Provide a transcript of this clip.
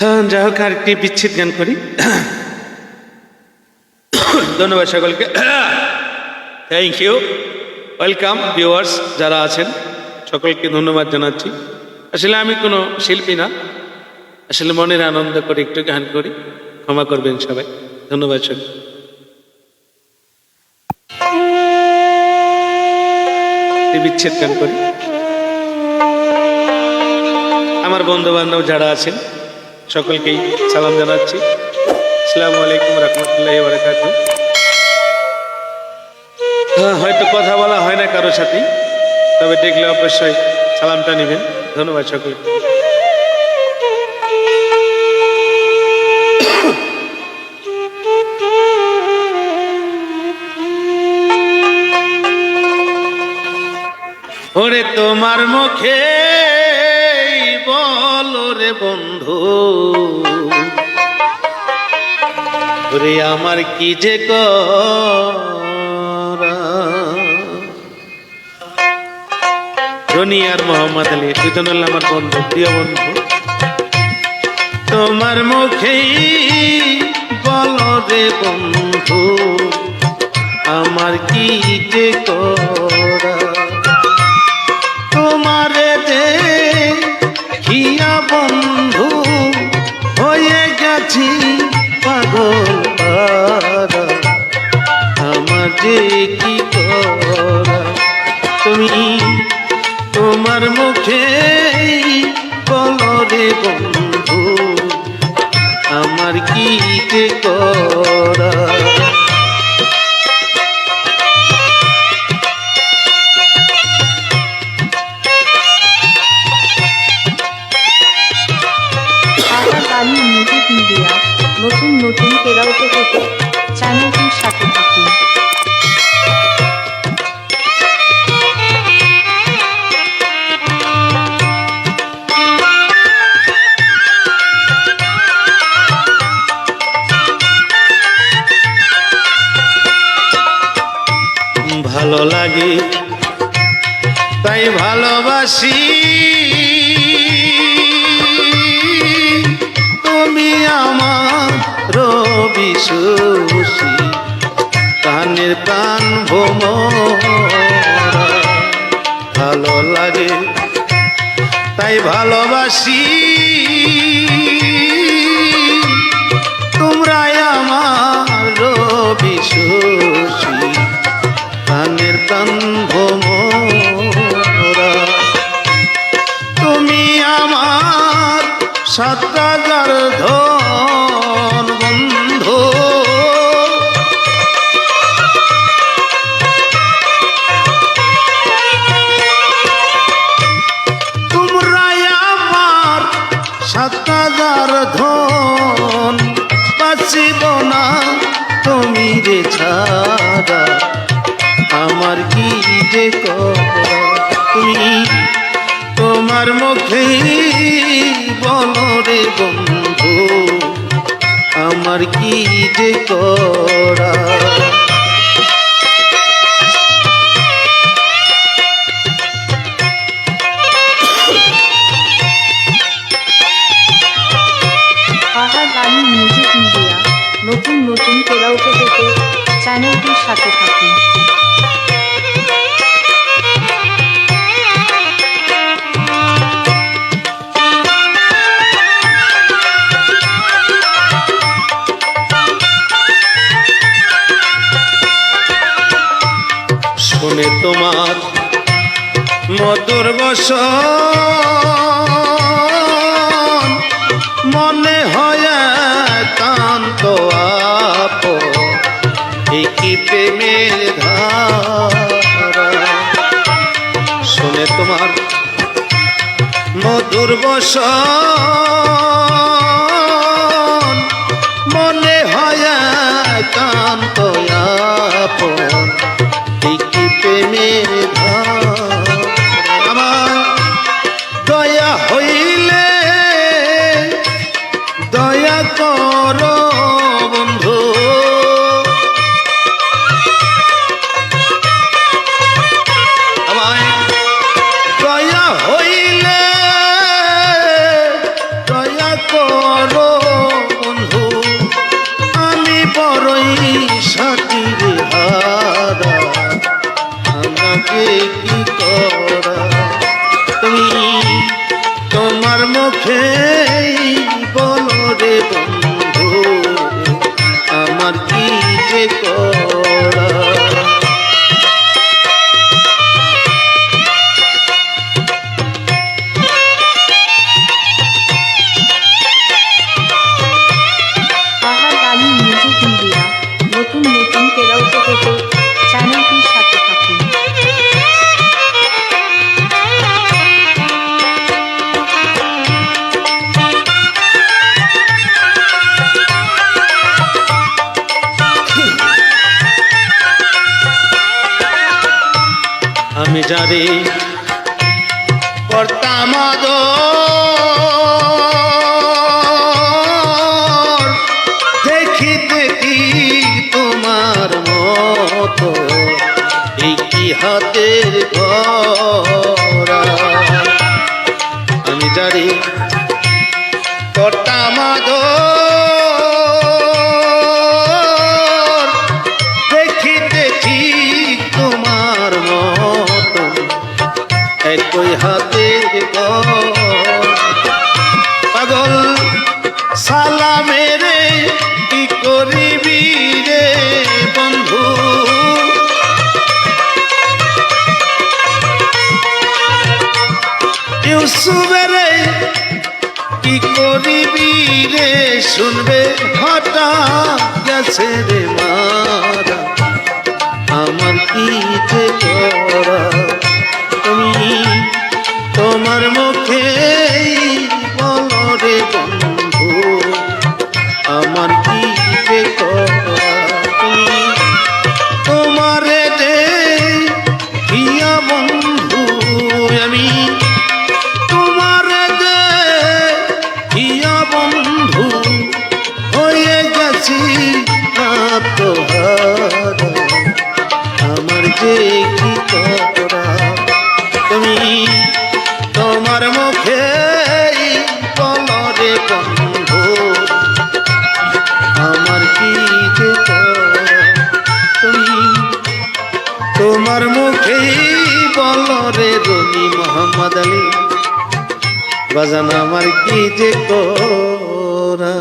হ্যাঁ যাই হোক আরেকটি বিচ্ছেদ গান করি। ধন্যবাদ সকলকে। থ্যাংক ইউ ওয়েলকাম ভিউয়ার্স যারা আছেন, সকলকে ধন্যবাদ জানাচ্ছি। আসলে আমি কোনো শিল্পী না। আসলে মনের আনন্দ করে একটু গান করি। ক্ষমা করবেন সবাই। ধন্যবাদ সকল একটি বিচ্ছেদ গান করি। আমার বন্ধু বান্ধব যারা আছেন সকলকেই সালাম জানাচ্ছি। আসসালামু আলাইকুম রহমতুল্লাহ বারকাত হয়তো কথা বলা হয় না কারোর সাথেই, তবে দেখলে অবশ্যই সালামটা নেবেন। ধন্যবাদ সকলকে। ওরে তোমার মুখে রে বন্ধু। ওরে আমার কি যে রনি আর মোহাম্মদ আলী দুজন আমার বন্ধু, প্রিয় বন্ধু। তোমার মুখেই বল রে বন্ধু, আমার কি যে করা? বলো বন্ধু আমার কি করা? নতুন নতুন কেরাওকে পেতে চ্যানেলটির সাথে থাকুন। ভালো লাগে, তাই ভালোবাসি। তুমি আমার রবি সুশি কানের প্রাণ ভোমরা। ভালো লাগে, তাই ভালোবাসি। তোমরাই আমার রবি সুশি কানের প্রাণ তুমি আমার সত্যাগার ধন বন্ধু। তোমরাই আমার সত্যাগার ধন বাঁচিব না, তুমি রে ছাড়া। আমার কি যে তুমি তোমার মুখে বনরে বন্ধু আমার কি যে করা? শুনে তোমার মধুর বস মনে হয় কান্ত কি প্রেমের ধারা। শুনে তোমার মধুর বস মনে হয় কান্ত আপন তুমি যারে কর্তাম দেখিতে কি তোমার মতো কি হাতের আমি যারে শুনবে ঘটা গেছে রে মা। বাজান আমার কি যে করা?